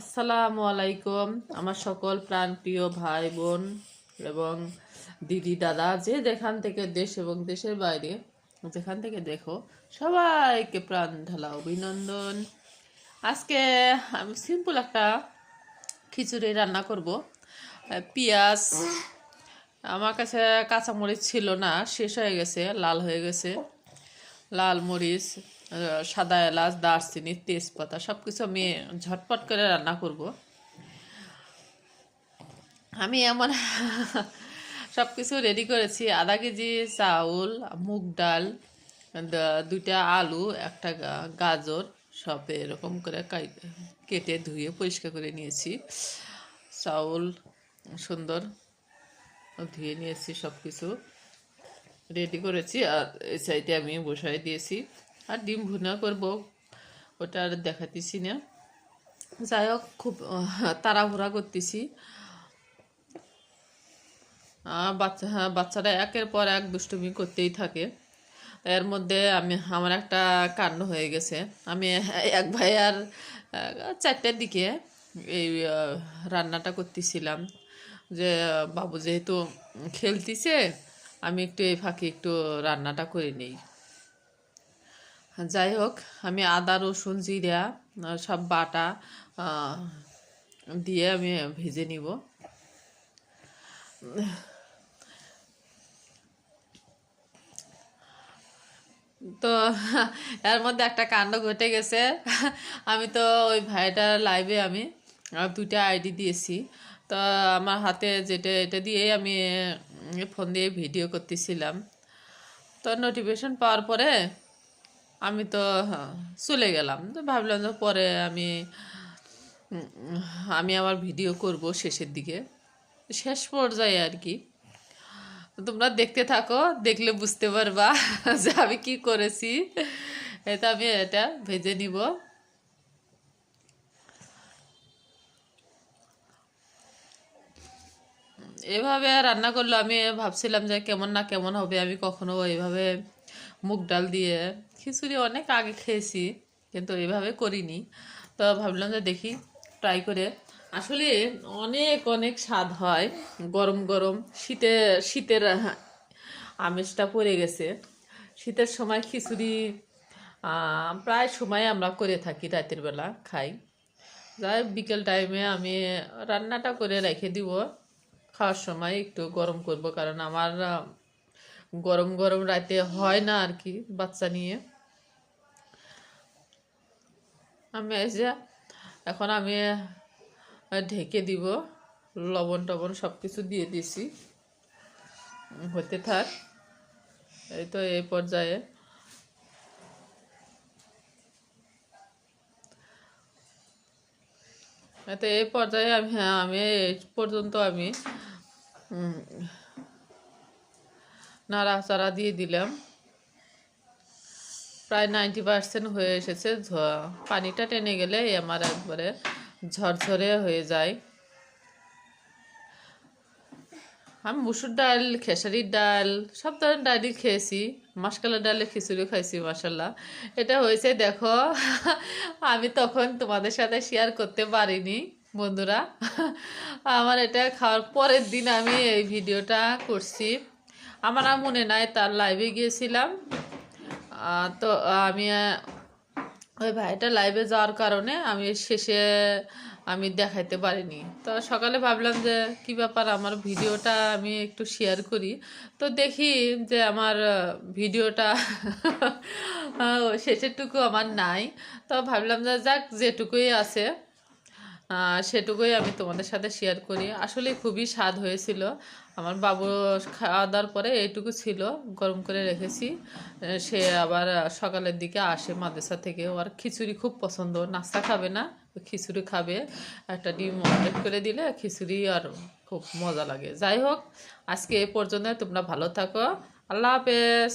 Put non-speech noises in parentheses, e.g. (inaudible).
আসসালামু আলাইকুম, আমার সকল প্রাণপ্রিয় ভাই বোন এবং দিদি, দাদা, যে যেখান থেকে দেশ এবং দেশের বাইরে, যেখান থেকে দেখো, সবাইকে প্রাণ ঢালা অভিনন্দন। আজকে আমি সিম্পল একটা খিচুড়ি রান্না করব। পেঁয়াজ, আমার কাছে কাঁচামরিচ ছিল না, শেষ হয়ে গেছে, লাল হয়ে গেছে। লাল মরিচ সাদা এলাচ, দারচিনি, তেজপাতা সব কিছু আমি ঝটপট করে রান্না করব। আমি এমন সব কিছু রেডি করেছি। আধা কেজি চাউল, মুগ ডাল দুইটা আলু, একটা গাজর, সব এরকম করে কেটে ধুয়ে পরিষ্কার করে নিয়েছি। চাউল সুন্দর ধুয়ে নিয়েছি সব কিছু রেডি করেছি আর এই সাইডে আমি বসাই দিয়েছি। আর ডিম ভুনা করব, ওটা আর দেখাতেছি না। যাই হোক, খুব তাড়াহুড়া করতেছি। বাচ্চা হ্যাঁ বাচ্চারা একের পর এক দুষ্টুমি করতেই থাকে। এর মধ্যে আমি, আমার একটা কাণ্ড হয়ে গেছে। আমি, এক ভাই আর চারটের দিকে এই রান্নাটা করতেছিলাম। যে, বাবু যেহেতু খেলতিছে, আমি একটু এই ফাঁকে একটু রান্নাটা করে নিই। যাই হোক, আমি আদা, রসুন, জিরা সব বাটা দিয়ে আমি ভেজে নিব। তো এর মধ্যে একটা কাণ্ড ঘটে গেছে। আমি তো ওই ভাইটার লাইভে আমি দুইটা আইডি দিয়েছি। তো আমার হাতে যেটা, এটা দিয়ে আমি ফোন দিয়ে ভিডিও করতেছিলাম। তো নোটিফিকেশন পাওয়ার পরে আমি তো হ্যাঁ, চলে গেলাম। তো ভাবলাম যে পরে আমি আমি আমার ভিডিও করব শেষের দিকে। শেষ পর্যায়ে আর কি। তোমরা দেখতে থাকো দেখলে বুঝতে পারবা (laughs) যে আমি কি করেছি। এটা আমি এটা ভেজে নিব। এভাবে রান্না করলে আমি ভাবছিলাম যে কেমন না কেমন হবে আমি কখনো এইভাবে মুগ ডাল দিয়ে খিচুড়ি অনেক আগে খেয়েছি, কিন্তু এভাবে করিনি। তো ভাবলাম যে দেখি ট্রাই করে। আসলে অনেক অনেক স্বাদ হয়। গরম গরম শীতে, শীতের আমেজটা পড়ে গেছে। শীতের সময় খিচুড়ি প্রায় সময় আমরা করে থাকি, রাতের বেলা খাই। যাই বিকেল টাইমে আমি রান্নাটা করে রেখে দিব। খাওয়ার সময় একটু গরম করব, কারণ আমার গরম গরম রাতে হয় না আর কি বাচ্চা নিয়ে। আমি এসে এখন আমি ঢেকে দিব, লবণ টবণ সব কিছু দিয়ে দিছি। হতে থাক, এই তো এই পর্যায়ে। তো এই পর্যায়ে আমি হ্যাঁ আমি এই পর্যন্ত আমি নাড়াচাড়া দিয়ে দিলাম। প্রায় নাইনটি পার্সেন্ট হয়ে এসেছে। পানিটা টেনে গেলে আমার একবারে ঝরঝরে হয়ে যায়। আমি মুসুর ডাল, খেসারির ডাল, সব ধরনের ডালই খেয়েছি। মাসকালের ডালে খিচুড়ি খাইছি মাসাল্লাহ এটা হয়েছে, দেখো, আমি তখন তোমাদের সাথে শেয়ার করতে পারিনি, বন্ধুরা। আমার এটা খাওয়ার পরের দিন আমি এই ভিডিওটা করছি। আমার মনে নাই, তার লাইভে গিয়েছিলাম। তো আমি ওই ভাইটা লাইভে যাওয়ার কারণে আমি শেষে, আমি দেখাইতে পারিনি। তো সকালে ভাবলাম যে, কি ব্যাপার, আমার ভিডিওটা আমি একটু শেয়ার করি। তো দেখি যে আমার ভিডিওটা শেষেরটুকু আমার নাই। তো ভাবলাম যে যাক, যেটুকুই আছে সেটুকুই আমি তোমাদের সাথে শেয়ার করি। আসলে খুবই স্বাদ হয়েছিল। আমার বাবু খাওয়া দাওয়ার পরে এইটুকু ছিল, গরম করে রেখেছি। সে আবার সকালের দিকে আসে মাদ্রাসা থেকে। ওর খিচুড়ি খুব পছন্দ। নাস্তা খাবে না খিচুড়ি খাবে। একটা ডিম অমলেট করে দিলে খিচুড়ি আর খুব মজা লাগে। যাই হোক, আজকে এ পর্যন্ত তোমরা ভালো থাকো। আল্লাহ হাফেজ।